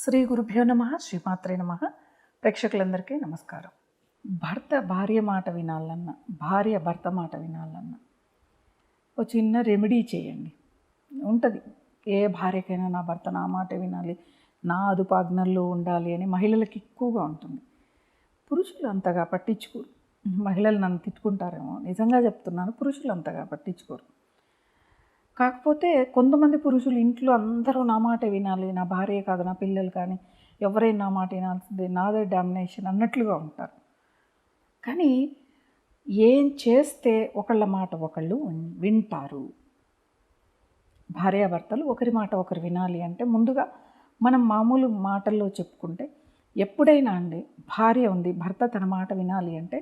శ్రీ గురుభ్యో నమ శ్రీమాత్రే నమ. ప్రేక్షకులందరికీ నమస్కారం. భర్త భార్య మాట వినాలన్నా భార్య భర్త మాట వినాలన్నా ఒక చిన్న రెమెడీ చేయండి. ఉంటుంది. ఏ భార్యకైనా నా భర్త నా మాట వినాలి నా అదుపాజ్ఞల్లో ఉండాలి అని మహిళలకు ఎక్కువగా ఉంటుంది. పురుషులు అంతగా పట్టించుకోరు. మహిళలు నన్ను తిట్టుకుంటారేమో నిజంగా చెప్తున్నాను పురుషులు అంతగా పట్టించుకోరు. కాకపోతే కొంతమంది పురుషులు ఇంట్లో అందరూ నా మాట వినాలి నా భార్య కాదు నా పిల్లలు కానీ ఎవరైనా నా మాట వినాల్సింది నాదే డామినేషన్ అన్నట్లుగా ఉంటారు. కానీ ఏం చేస్తే ఒకళ్ళ మాట ఒకళ్ళు వింటారు? భార్యాభర్తలు ఒకరి మాట ఒకరు వినాలి అంటే ముందుగా మనం మామూలు మాటల్లో చెప్పుకుంటే ఎప్పుడైనా అండి భార్య ఉంది భర్త తన మాట వినాలి అంటే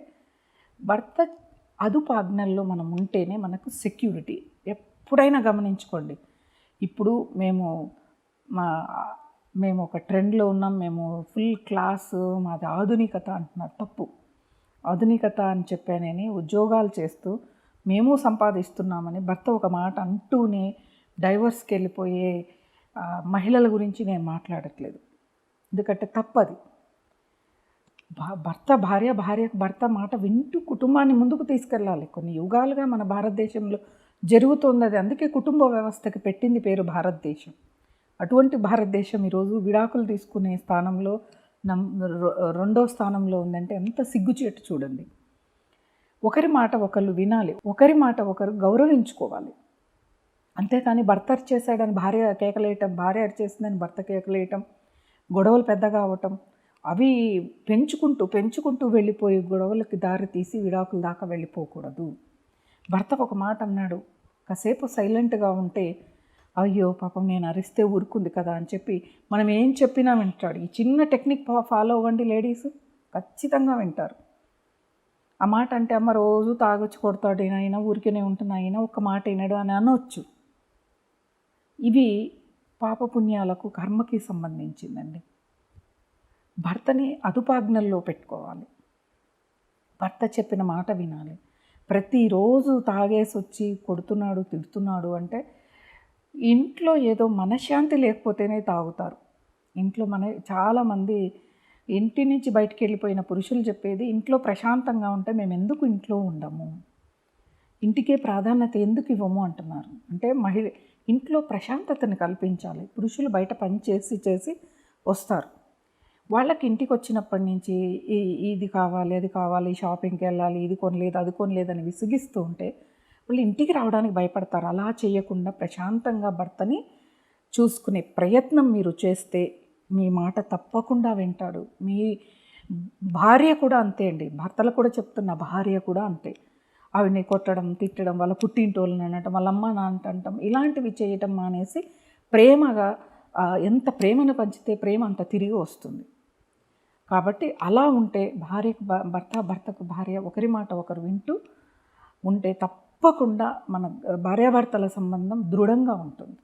భర్త అదుపాజ్ఞల్లో మనం ఉంటేనే మనకు సెక్యూరిటీ ఎప్పుడైనా గమనించుకోండి. ఇప్పుడు మేము మా మేము ఒక ట్రెండ్లో ఉన్నాం. మేము ఫుల్ క్లాస్ మాది ఆధునికత అంటున్నారు తప్పు. ఆధునికత అని చెప్పానని ఉద్యోగాలు చేస్తూ మేము సంపాదిస్తున్నామని భర్త ఒక మాట అంటూనే డైవర్స్కి వెళ్ళిపోయే మహిళల గురించి నేను మాట్లాడట్లేదు. ఎందుకంటే తప్పది. భా- భర్త భార్య భార్య భర్త మాట వింటూ కుటుంబాన్ని ముందుకు తీసుకెళ్ళాలి. కొన్ని యుగాలుగా మన భారతదేశంలో జరుగుతోంది అందుకే కుటుంబ వ్యవస్థకి పెట్టింది పేరు భారతదేశం. అటువంటి భారతదేశం ఈరోజు విడాకులు తీసుకునే స్థానంలో నం రెండో స్థానంలో ఉందంటే ఎంత సిగ్గుచేటు చూడండి. ఒకరి మాట ఒకరు వినాలి ఒకరి మాట ఒకరు గౌరవించుకోవాలి. అంతేకాని భర్త చేశాడని భార్య కేకలేయటం భార్య అరిచేసిందని భర్త కేకలేయటం గొడవలు పెద్దగా అవటం అవి పెంచుకుంటూ పెంచుకుంటూ వెళ్ళిపోయి గొడవలకి దారి తీసి విడాకుల దాకా వెళ్ళిపోకూడదు. భర్త ఒక మాట అన్నాడు. కాసేపు సైలెంట్గా ఉంటే అయ్యో పాపం నేను అరిస్తే ఊరుకుంది కదా అని చెప్పి మనం ఏం చెప్పినా వింటాడు. ఈ చిన్న టెక్నిక్ ఫాలో అవ్వండి లేడీస్. ఖచ్చితంగా వింటారు. ఆ మాట అంటే అమ్మ రోజు తాగొచ్చి కొడతాడు అయినా ఊరికేనే ఉంటున్నా అయినా ఒక మాట వినడు అని అనవచ్చు ఇవి పాపపుణ్యాలకు కర్మకి సంబంధించిందండి. భర్తని అదుపాజ్ఞల్లో పెట్టుకోవాలి. భర్త చెప్పిన మాట వినాలి. ప్రతిరోజు తాగేసి వచ్చి కొడుతున్నాడు తిడుతున్నాడు అంటే ఇంట్లో ఏదో మనశ్శాంతి లేకపోతేనే తాగుతారు. ఇంట్లో మన చాలామంది ఇంటి నుంచి బయటికి వెళ్ళిపోయిన పురుషులు చెప్పేది ఇంట్లో ప్రశాంతంగా ఉంటే మేము ఎందుకు ఇంట్లో ఉండము? ఇంటికే ప్రాధాన్యత ఎందుకు ఇవ్వము? అంటున్నారు. అంటే మహిళ ఇంట్లో ప్రశాంతతను కల్పించాలి. పురుషులు బయట పని చేసి చేసి వస్తారు. వాళ్ళకి ఇంటికి వచ్చినప్పటి నుంచి ఈ- ఇది కావాలి అది కావాలి షాపింగ్కి వెళ్ళాలి ఇది కొనలేదు అది కొనలేదు అని విసిగిస్తూ ఉంటే వాళ్ళు ఇంటికి రావడానికి భయపడతారు. అలా చేయకుండా ప్రశాంతంగా భర్తని చూసుకునే ప్రయత్నం మీరు చేస్తే మీ మాట తప్పకుండా వింటాడు. మీ భార్య కూడా అంతే అండి. భర్తలు కూడా చెప్తున్న భార్య కూడా అంతే. ఆవిడని కొట్టడం తిట్టడం వాళ్ళ పుట్టింటోళ్ళని అనటం వాళ్ళ అమ్మ నాన్న అంటాం ఇలాంటివి చేయటం మానేసి ప్రేమగా ఎంత ప్రేమను పంచితే ప్రేమ అంత తిరిగి వస్తుంది. కాబట్టి అలా ఉంటే భార్యకు భ- భర్త భర్తకు భార్య ఒకరి మాట ఒకరు వింటూ ఉంటే తప్పకుండా మన భార్యాభర్తల సంబంధం దృఢంగా ఉంటుంది.